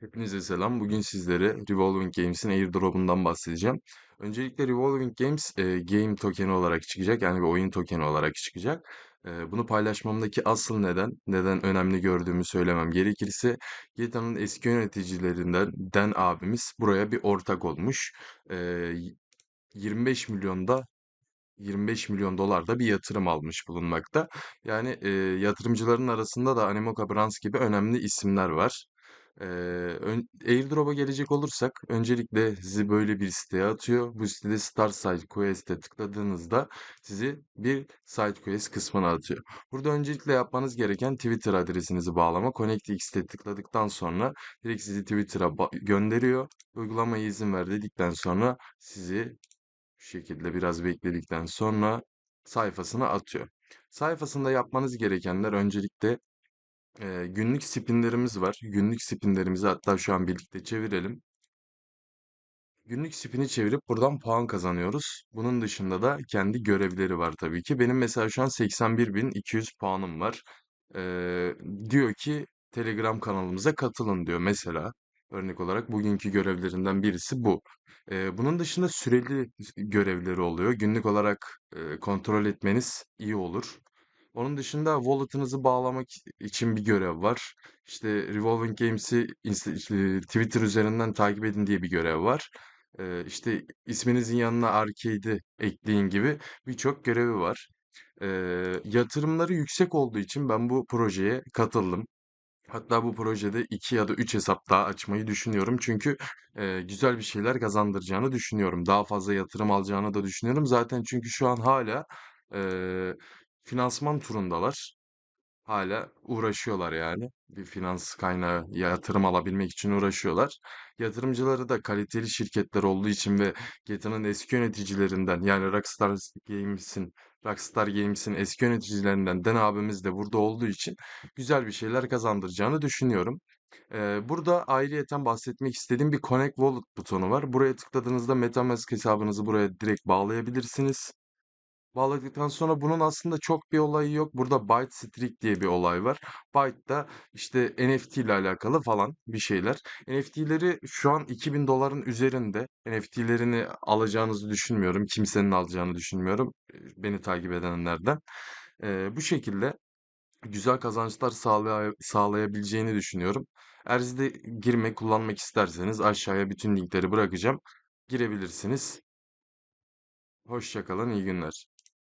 Hepinize selam. Bugün sizlere Revolving Games'in airdrop'undan bahsedeceğim. Öncelikle Revolving Games e, game tokeni olarak çıkacak. Yani bir oyun tokeni olarak çıkacak. E, bunu paylaşmamdaki asıl neden, neden önemli gördüğümü söylemem gerekirse GTA'nın eski yöneticilerinden Den abimiz buraya bir ortak olmuş. E, 25 milyonda 25 milyon dolar da bir yatırım almış bulunmakta. Yani e, yatırımcıların arasında da Animoca Brands gibi önemli isimler var. Ee, Airdrop'a gelecek olursak öncelikle sizi böyle bir siteye atıyor. Bu sitede Start Side Quest'e tıkladığınızda sizi bir side quest kısmına atıyor. Burada öncelikle yapmanız gereken Twitter adresinizi bağlama. Connect X'te tıkladıktan sonra direkt sizi Twitter'a gönderiyor. Uygulamaya izin ver dedikten sonra sizi şu şekilde biraz bekledikten sonra sayfasına atıyor. Sayfasında yapmanız gerekenler öncelikle e, günlük spinlerimiz var. Günlük spinlerimizi hatta şu an birlikte çevirelim. Günlük spini çevirip buradan puan kazanıyoruz. Bunun dışında da kendi görevleri var tabii ki. Benim mesela şu an 81.200 puanım var. Ee, diyor ki Telegram kanalımıza katılın diyor mesela. Örnek olarak bugünkü görevlerinden birisi bu. Ee, bunun dışında süreli görevleri oluyor. Günlük olarak e, kontrol etmeniz iyi olur. Onun dışında wallet'ınızı bağlamak için bir görev var. İşte Revolving Games'i Twitter üzerinden takip edin diye bir görev var. Ee, işte isminizin yanına arcade'i ekleyin gibi birçok görevi var. Yatırımları yüksek olduğu için ben bu projeye katıldım. Hatta bu projede iki ya da üç hesap daha açmayı düşünüyorum. Çünkü e, güzel bir şeyler kazandıracağını düşünüyorum. Daha fazla yatırım alacağını da düşünüyorum. Zaten çünkü şu an hala e, finansman turundalar. Hala uğraşıyorlar yani. Bir finans kaynağı, yatırım alabilmek için uğraşıyorlar. Yatırımcıları da kaliteli şirketler olduğu için ve GTA'nın eski yöneticilerinden yani Rockstar Games'in Rockstar Games'in eski yöneticilerinden Den abimiz de burada olduğu için güzel bir şeyler kazandıracağını düşünüyorum. Ee, burada ayrıyeten bahsetmek istediğim bir Connect Wallet butonu var. Buraya tıkladığınızda MetaMask hesabınızı buraya direkt bağlayabilirsiniz. Bağladıktan sonra bunun aslında çok bir olayı yok. Burada Byte Streak diye bir olay var. Byte da işte NFT ile alakalı falan bir şeyler. NFT'leri şu an 2000 doların üzerinde. NFT'lerini alacağınızı düşünmüyorum. Kimsenin alacağını düşünmüyorum. e, Beni takip edenlerden. Ee, bu şekilde güzel kazançlar sağlay sağlayabileceğini düşünüyorum. Eğer siz de girmek, kullanmak isterseniz aşağıya bütün linkleri bırakacağım. Girebilirsiniz. Hoşça kalın, iyi günler.